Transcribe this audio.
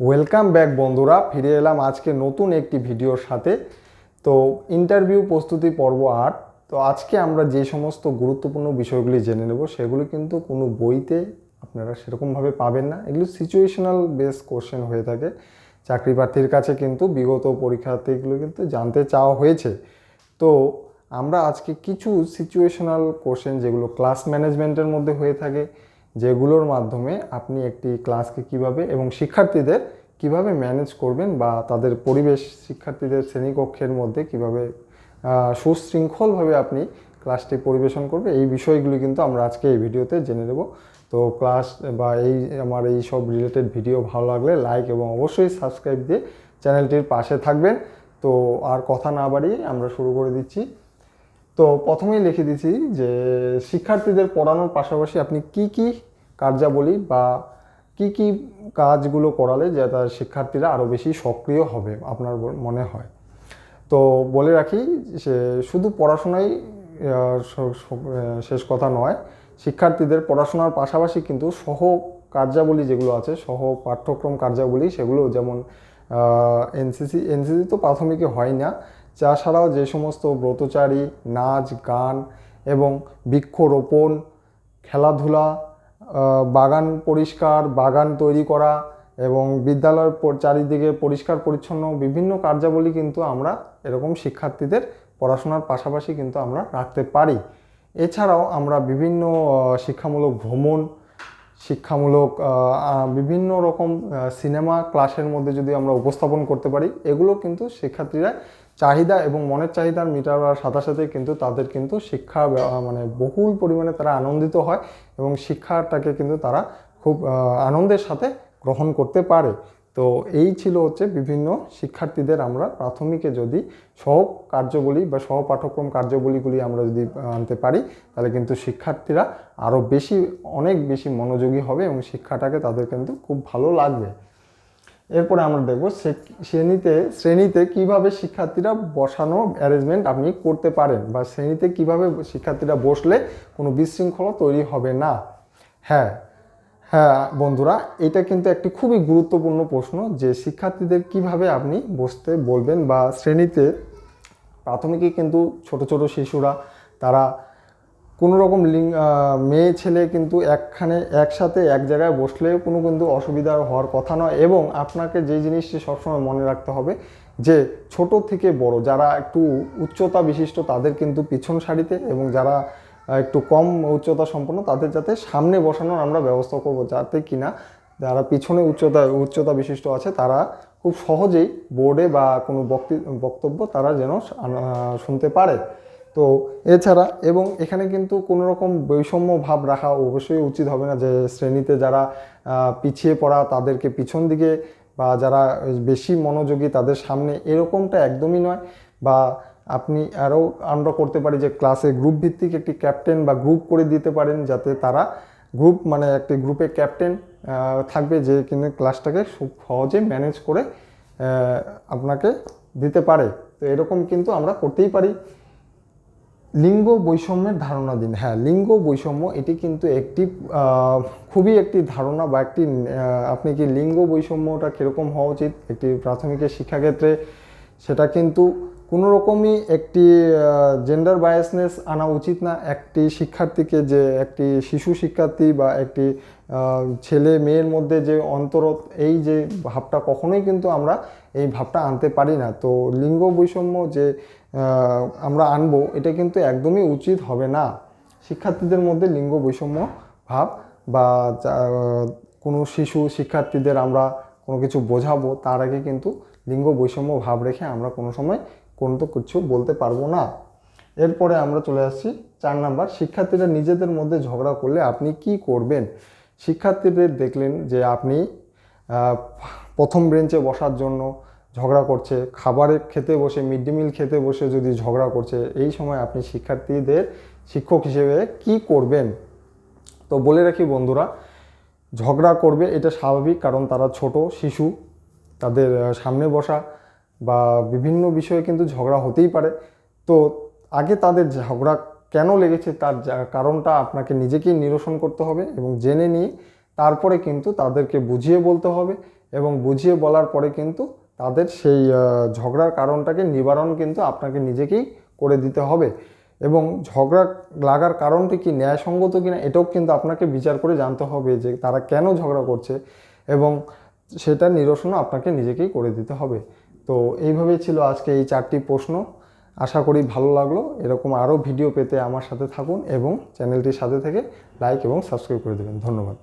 Welcome back বন্ধুরা। ফিরে এলাম আজকে নতুন একটি ভিডিওর সাথে। তো ইন্টারভিউ প্রস্তুতি পর্ব আট। তো আজকে আমরা যে সমস্ত গুরুত্বপূর্ণ বিষয়গুলি জেনে নেব, সেগুলি কিন্তু কোনো বইতে আপনারা সেরকমভাবে পাবেন না। এগুলো সিচুয়েশনাল বেস কোশ্চেন হয়ে থাকে। চাকরি প্রার্থীর কাছে কিন্তু বিগত পরীক্ষার্থীগুলো কিন্তু জানতে চাওয়া হয়েছে। তো আমরা আজকে কিছু সিচুয়েশনাল কোশ্চেন যেগুলো ক্লাস ম্যানেজমেন্টের মধ্যে হয়ে থাকে যেগুলোর মাধ্যমে আপনি একটি ক্লাসকে কীভাবে এবং শিক্ষার্থীদের কীভাবে ম্যানেজ করবেন বা তাদের পরিবেশ শিক্ষার্থীদের শ্রেণীকক্ষের মধ্যে কীভাবে সুশৃঙ্খলভাবে আপনি ক্লাসটি পরিবেশন করবে এই বিষয়গুলি কিন্তু আমরা আজকে এই ভিডিওতে জেনে নেব। তো ক্লাস বা এই আমার এই সব রিলেটেড ভিডিও ভালো লাগলে লাইক এবং অবশ্যই সাবস্ক্রাইব দিয়ে চ্যানেলটির পাশে থাকবেন। তো আর কথা না বাড়িয়ে আমরা শুরু করে দিচ্ছি। তো প্রথমেই লিখে দিচ্ছি যে, শিক্ষার্থীদের পড়ানোর পাশাপাশি আপনি কি কি কার্যাবলী বা কি কি কাজগুলো করালে যে তার শিক্ষার্থীরা আরও বেশি সক্রিয় হবে আপনার মনে হয়? তো বলে রাখি সে শুধু পড়াশোনাই শেষ কথা নয়, শিক্ষার্থীদের পড়াশোনার পাশাপাশি কিন্তু সহ কার্যাবলী যেগুলো আছে, সহ পাঠ্যক্রম কার্যাবলী সেগুলো যেমন এনসিসি এনসিসি তো প্রাথমিকে হয় না, তাছাড়াও যে সমস্ত ব্রতচারী, নাচ, গান এবং বৃক্ষরোপণ, খেলাধুলা বাগান পরিষ্কার, বাগান তৈরি করা এবং বিদ্যালয়ের চারিদিকে পরিষ্কার, পরিচ্ছন্ন বিভিন্ন কার্যাবলী কিন্তু আমরা এরকম শিক্ষার্থীদের পড়াশোনার পাশাপাশি কিন্তু আমরা রাখতে পারি। এছাড়াও আমরা বিভিন্ন শিক্ষামূলক ভ্রমণ, শিক্ষামূলক বিভিন্ন রকম সিনেমা ক্লাসের মধ্যে যদি আমরা উপস্থাপন করতে পারি, এগুলো কিন্তু শিক্ষার্থীরা চাহিদা এবং মনের চাহিদার মিটার সাথে সাথে কিন্তু তাদের কিন্তু শিক্ষা মানে বহুল পরিমাণে তারা আনন্দিত হয় এবং শিক্ষাটাকে কিন্তু তারা খুব আনন্দের সাথে গ্রহণ করতে পারে। তো এই ছিল হচ্ছে বিভিন্ন শিক্ষার্থীদের আমরা প্রাথমিকে যদি সহ কার্যবলী বা সহ পাঠ্যক্রম কার্যবলীগুলি আমরা যদি আনতে পারি, তাহলে কিন্তু শিক্ষার্থীরা আরও বেশি, অনেক বেশি মনোযোগী হবে এবং শিক্ষাটাকে তাদের কিন্তু খুব ভালো লাগবে। এরপরে আমরা দেখব শ্রেণীতে শ্রেণীতে কীভাবে শিক্ষার্থীরা বসানো অ্যারেঞ্জমেন্ট আপনি করতে পারেন বা শ্রেণীতে কীভাবে শিক্ষার্থীরা বসলে কোনো বিশৃঙ্খলা তৈরি হবে না। হ্যাঁ হ্যাঁ বন্ধুরা, এটা কিন্তু একটি খুবই গুরুত্বপূর্ণ প্রশ্ন যে শিক্ষার্থীদের কীভাবে আপনি বসতে বলবেন বা শ্রেণীতে প্রাথমিকে কিন্তু ছোট ছোট শিশুরা, তারা কোনো রকম লিঙ্গ মেয়ে, ছেলে কিন্তু একখানে, একসাথে, এক জায়গায় বসলে কোনো কিন্তু অসুবিধা হওয়ার কথা নয় এবং আপনাকে যে জিনিসটি সবসময় মনে রাখতে হবে যে ছোট থেকে বড়, যারা একটু উচ্চতা বিশিষ্ট তাদের কিন্তু পিছন সারিতে এবং যারা একটু কম উচ্চতা সম্পন্ন তাদের যাতে সামনে বসানোর আমরা ব্যবস্থা করব, যাতে কিনা যারা পিছনে উচ্চতা উচ্চতা বিশিষ্ট আছে তারা খুব সহজেই বোর্ডে বা কোনো বক্তি- বক্তব্য তারা যেন শুনতে পারে। তো এছাড়া এবং এখানে কিন্তু কোনো রকম বৈষম্য ভাব রাখা অবশ্যই উচিত হবে না যে শ্রেণীতে যারা পিছিয়ে পড়া তাদেরকে পিছন দিকে বা যারা বেশি মনোযোগী তাদের সামনে এরকমটা একদমই নয়। বা আপনি আরও আমরা করতে পারি যে ক্লাসে গ্রুপ ভিত্তিক একটি ক্যাপ্টেন বা গ্রুপ করে দিতে পারেন যাতে তারা গ্রুপ মানে একটি গ্রুপে ক্যাপ্টেন থাকবে যে কিনা ক্লাসটাকে খুব সহজে ম্যানেজ করে আপনাকে দিতে পারে। তো এরকম কিন্তু আমরা করতেই পারি। লিঙ্গ বৈষম্যের ধারণা দিন। হ্যাঁ লিঙ্গ বৈষম্য এটি কিন্তু একটি খুবই একটি ধারণা বা একটি আপনি কি লিঙ্গ বৈষম্যটা কীরকম হওয়া উচিত? একটি প্রাথমিকের শিক্ষাক্ষেত্রে সেটা কিন্তু কোনো রকমই একটি জেন্ডার বায়াসনেস আনা উচিত না। একটি শিক্ষার্থীকে যে, একটি শিশু শিক্ষার্থী বা একটি ছেলে মেয়ের মধ্যে যে অন্তরত এই যে ভাবটা কখনোই কিন্তু আমরা এই ভাবটা আনতে পারি না। তো লিঙ্গ বৈষম্য যে আমরা আনব, এটা কিন্তু একদমই উচিত হবে না। শিক্ষার্থীদের মধ্যে লিঙ্গ বৈষম্য ভাব বা কোনো শিশু, শিক্ষার্থীদের আমরা কোনো কিছু বোঝাবো, তার আগে কিন্তু লিঙ্গ বৈষম্য ভাব রেখে আমরা কোনো সময় কোনো তো কিছু বলতে পারব না। এরপরে আমরা চলে আসছি চার নাম্বার, শিক্ষার্থীরা নিজেদের মধ্যে ঝগড়া করলে আপনি কি করবেন? শিক্ষার্থীদের দেখলেন যে আপনি প্রথম বেঞ্চে বসার জন্য ঝগড়া করছে, খাবারে খেতে বসে, মিড ডে মিল খেতে বসে যদি ঝগড়া করছে, এই সময় আপনি শিক্ষার্থীদের শিক্ষক হিসেবে কি করবেন? তো বলে রাখি বন্ধুরা, ঝগড়া করবে এটা স্বাভাবিক কারণ তারা ছোট, শিশু, তাদের সামনে বসা বা বিভিন্ন বিষয়ে কিন্তু ঝগড়া হতেই পারে। তো আগে তাদের ঝগড়া কেন লেগেছে তার কারণটা আপনাকে নিজেকেই নিরসন করতে হবে এবং জেনে নিয়ে তারপরে কিন্তু তাদেরকে বুঝিয়ে বলতে হবে এবং বুঝিয়ে বলার পরে কিন্তু তাদের সেই ঝগড়ার কারণটাকে নিবারণ কিন্তু আপনাকে নিজেকেই করে দিতে হবে। এবং ঝগড়া লাগার কারণটি কি, ন্যায়সঙ্গত কিনা, এটাও কিন্তু আপনাকে বিচার করে জানতে হবে যে তারা কেন ঝগড়া করছে এবং সেটা নিরসনও আপনাকে নিজেকেই করে দিতে হবে। তো এইভাবেই ছিল আজকে এই চারটি প্রশ্ন। আশা করি ভালো লাগল। এরকম আরও ভিডিও পেতে আমার সাথে থাকুন এবং চ্যানেলটির সাথে থেকে লাইক এবং সাবস্ক্রাইব করে দেবেন। ধন্যবাদ।